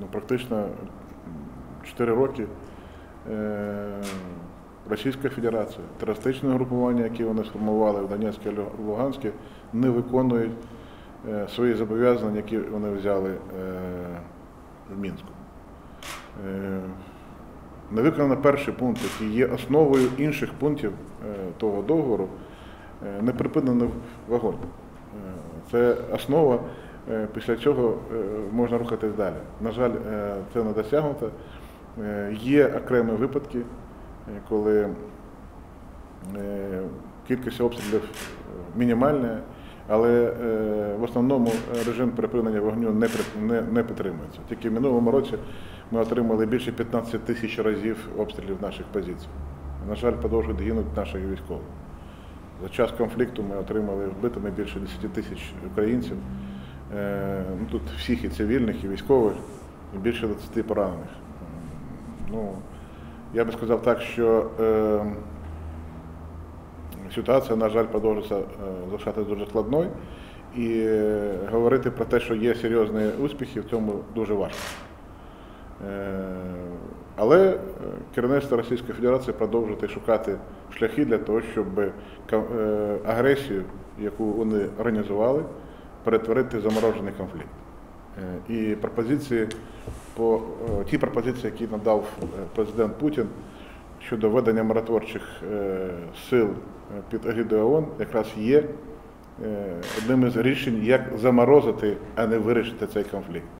ну, практично 4 роки е, Російська Федерація, терористичне групування, які вони сформували в Донецьку і Луганську, не виконують е, свої зобов'язання, які вони взяли е, в Мінську. Не виконано перший пункт, який є основою інших пунктів того договору, не припинений вогонь. Це основа, після цього е, можна рухатись далі. На жаль, е, це не досягнуто. Е, Є окремі випадки, е, коли е, кількість обстрілів е, мінімальна, але е, в основному е, режим припинення вогню не підтримується. Тільки в минулому році ми отримали більше 15 тисяч разів обстрілів наших позицій. На жаль, продовжують гинути наші військові. За час конфлікту ми отримали вбитими більше 10 тисяч українців. Е, ну, Тут всіх і цивільних, і військових, і більше 20 поранених. Ну, я би сказав так, що е, ситуація, на жаль, продовжується е, залишатися дуже складною. І е, говорити про те, що є серйозні успіхи, в цьому дуже важко. Але керівництво Російської Федерації продовжує шукати шляхи для того, щоб агресію, яку вони організували, перетворити заморожений конфлікт. Е, І пропозиції по е, ті пропозиції, які надав е, президент Путін щодо ведення миротворчих сил під егідою ООН, якраз є одним із рішень, як заморозити, а не вирішити цей конфлікт.